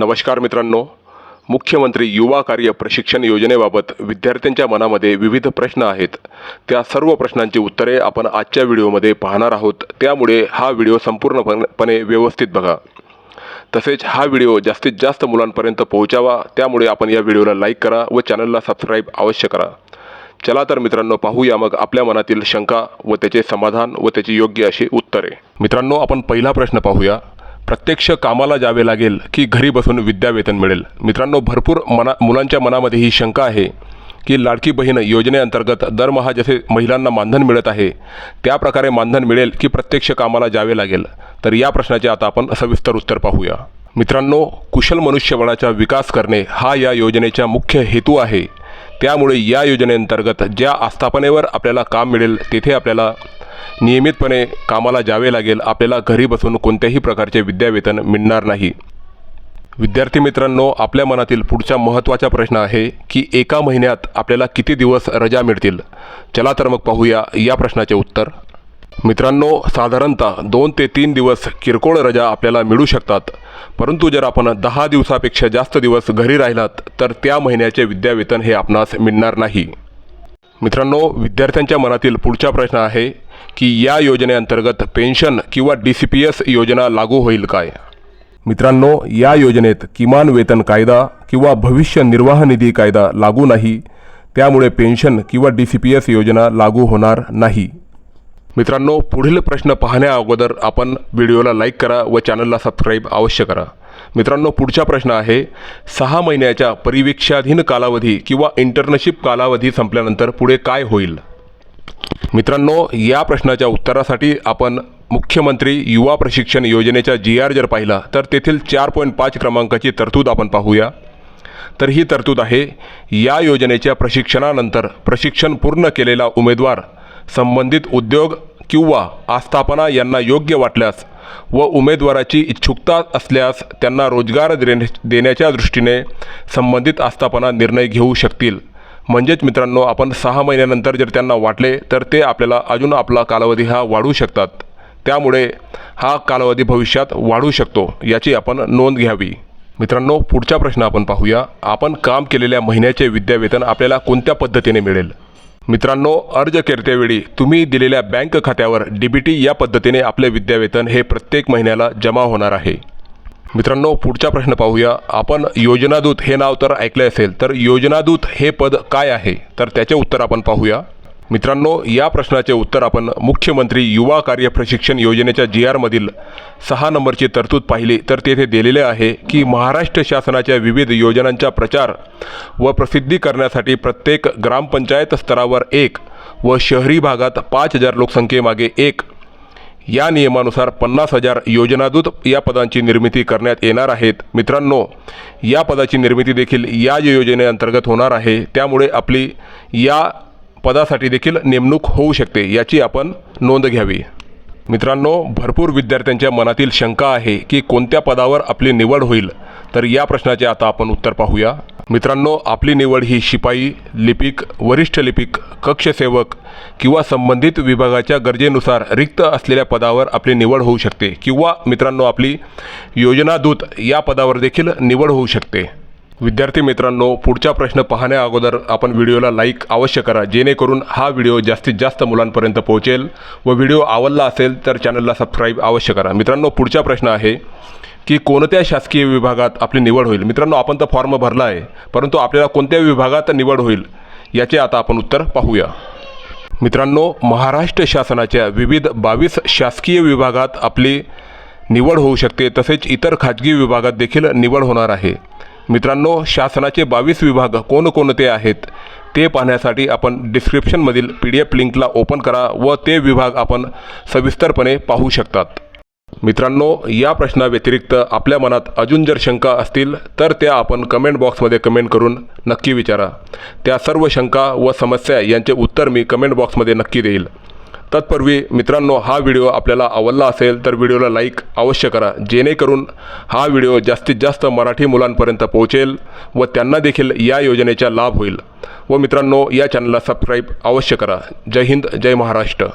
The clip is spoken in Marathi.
नमस्कार मित्रांनो. मुख्यमंत्री युवा कार्य प्रशिक्षण योजनेबाबत विद्यार्थ्यांच्या मनामध्ये विविध प्रश्न आहेत. त्या सर्व प्रश्नांची उत्तरे आपण आजच्या व्हिडिओमध्ये पाहणार आहोत. त्यामुळे हा व्हिडिओ संपूर्णपणे व्यवस्थित बघा. तसेच हा व्हिडिओ जास्तीत जास्त मुलांपर्यंत पोहोचावा. त्यामुळे आपण या व्हिडिओला लाईक करा व चॅनलला सबस्क्राईब अवश्य करा. चला तर मित्रांनो पाहूया मग आपल्या मनातील शंका व त्याचे समाधान व त्याची योग्य अशी उत्तरे. मित्रांनो आपण पहिला प्रश्न पाहूया. प्रत्यक्ष कामाला जावे लागेल की घरी बसून विद्यावेतन मिळेल. मित्रांनो भरपूर मना मुलांच्या मनामध्ये ही शंका आहे की लाडकी बहीण योजनेअंतर्गत दरमहा जसे महिलांना मानधन मिळत आहे त्याप्रकारे मानधन मिळेल की प्रत्यक्ष कामाला जावे लागेल? तर या प्रश्नाचे आता आपण सविस्तर उत्तर पाहूया. मित्रांनो कुशल मनुष्यबळाचा विकास करणे हा या योजनेचा मुख्य हेतू आहे. त्यामुळे या योजनेअंतर्गत ज्या आस्थापनेवर आपल्याला काम मिळेल तेथे आपल्याला नियमितपणे कामाला जावे लागेल. आपल्याला घरी बसून कोणत्याही प्रकारचे विद्यावेतन मिळणार नाही. विद्यार्थी मित्रांनो आपल्या मनातील पुढचा महत्त्वाचा प्रश्न आहे की एका महिन्यात आपल्याला किती दिवस रजा मिळतील? चला तर मग पाहूया या प्रश्नाचे उत्तर. मित्रांनो साधारणतः दोन ते तीन दिवस किरकोळ रजा आपल्याला मिळू शकतात. परंतु जर आपण दहा दिवसापेक्षा जास्त दिवस घरी राहिलात तर त्या महिन्याचे विद्यावेतन हे आपणास मिळणार नाही. मित्रांनो विद्यार्थ्यांच्या मनातील पुढचा प्रश्न आहे की या योजनेअंतर्गत पेन्शन किंवा डी सी पी एस योजना लागू होईल काय? मित्रांनो या योजनेत किमान वेतन कायदा किंवा भविष्य निर्वाह निधी कायदा लागू नाही त्यामुळे पेन्शन किंवा डी सी पी एस योजना लागू होणार नाही. मित्रांनो पुढील प्रश्न पाहण्या अगोदर आपण व्हिडिओला लाईक करा व चॅनलला सबस्क्राईब अवश्य करा. मित्रांनो पुढचा प्रश्न आहे. सहा महिन्याच्या परिवीक्षाधीन कालावधी किंवा इंटर्नशिप कालावधी संपल्यानंतर पुढे काय होईल? मित्रांनो या प्रश्नाच्या उत्तरासाठी आपण मुख्यमंत्री युवा प्रशिक्षण योजनेचा जी आर जर पाहिला तर तेथील चार पॉईंट पाच क्रमांकाची तरतूद आपण पाहूया. तर ही तरतूद आहे या योजनेच्या प्रशिक्षणानंतर प्रशिक्षण पूर्ण केलेला उमेदवार संबंधित उद्योग किंवा आस्थापना यांना योग्य वाटल्यास व उमेदवाराची इच्छुकता असल्यास त्यांना रोजगार देण्या देण्याच्या दृष्टीने संबंधित आस्थापना निर्णय घेऊ शकतील. म्हणजेच मित्रांनो आपण सहा महिन्यानंतर जर त्यांना वाटले तर ते आपल्याला अजून आपला कालावधी हा वाढू शकतात. त्यामुळे हा कालावधी भविष्यात वाढू शकतो याची आपण नोंद घ्यावी. मित्रांनो पुढचा प्रश्न आपण पाहूया. आपण काम केलेल्या महिन्याचे विद्यावेतन आपल्याला कोणत्या पद्धतीने मिळेल? मित्रांनो अर्ज करतेवेळी तुम्ही दिलेल्या बँक खात्यावर डी बी टी या पद्धतीने आपले विद्यावेतन हे प्रत्येक महिन्याला जमा होणार आहे. मित्रांनो पुढचा प्रश्न पाहूया. आपण योजनादूत हे नाव तर ऐकले असेल तर योजनादूत हे पद काय आहे? तर त्याचे उत्तर आपण पाहूया. मित्रांनो या प्रश्नाचे उत्तर आपण मुख्यमंत्री युवा कार्य प्रशिक्षण योजनेच्या जी आरमधील सहा नंबरची तरतूद पाहिली. तर तेथे दिलेले आहे की महाराष्ट्र शासनाच्या विविध योजनांचा प्रचार व प्रसिद्धी करण्यासाठी प्रत्येक ग्रामपंचायत स्तरावर एक व शहरी भागात पाच हजार लोकसंख्येमागे एक. या नियमानुसार पन्नास हजार योजनादूत या पदांची निर्मिती करण्यात येणार आहेत. मित्रांनो या पदाची निर्मिती देखील या योजनेअंतर्गत होणार आहे. त्यामुळे आपली या पदासाठी देखील नेमणूक होऊ शकते याची आपण नोंद घ्यावी. मित्रांनो भरपूर विद्यार्थ्यांच्या मनातील शंका आहे की कोणत्या पदावर आपली निवड होईल? तर या प्रश्नाचे आता आपण उत्तर पाहूया. मित्रांनो आपली निवड ही शिपाई लिपिक वरिष्ठ लिपिक कक्षसेवक किंवा संबंधित विभागाच्या गरजेनुसार रिक्त असलेल्या पदावर आपली निवड होऊ शकते किंवा मित्रांनो आपली योजनादूत या पदावर देखील निवड होऊ शकते. विद्यार्थी मित्रांनो पुढचा प्रश्न पाहण्या अगोदर आपण व्हिडिओला लाईक अवश्य करा जेणेकरून हा व्हिडिओ जास्तीत जास्त मुलांपर्यंत पोहोचेल व व्हिडिओ आवडला असेल तर चॅनलला सबस्क्राईब अवश्य करा. मित्रांनो पुढचा प्रश्न आहे की कोणत्या शासकीय विभागात आपली निवड होईल? मित्रांनो आपण तर फॉर्म भरला आहे परंतु आपल्याला कोणत्या विभागात निवड होईल याचे आता आपण उत्तर पाहूया. मित्रांनो महाराष्ट्र शासनाच्या विविध बावीस शासकीय विभागात आपली निवड होऊ शकते तसेच इतर खाजगी विभागात देखील निवड होणार आहे. मित्रांनो शासनाचे बावीस विभाग कोणकोणते आहेत ते पाहण्यासाठी आपण डिस्क्रिप्शनमधील पी डी एफ लिंकला ओपन करा व ते विभाग आपण सविस्तरपणे पाहू शकतात. मित्रांनो या प्रश्नाव्यतिरिक्त आपल्या मनात अजून जर शंका असतील तर त्या आपण कमेंट बॉक्समध्ये कमेंट करून नक्की विचारा. त्या सर्व शंका व समस्या यांचे उत्तर मी कमेंट बॉक्समध्ये नक्की देईल. तत्पूर्वी मित्रांनो हा व्हिडिओ आपल्याला आवडला असेल तर व्हिडिओला लाईक अवश्य करा जेणेकरून हा व्हिडिओ जास्तीत जास्त मराठी मुलांपर्यंत पोहोचेल व त्यांना देखील या योजनेचा लाभ होईल. व मित्रांनो या चॅनलला सबस्क्राईब अवश्य करा. जय हिंद जय महाराष्ट्र.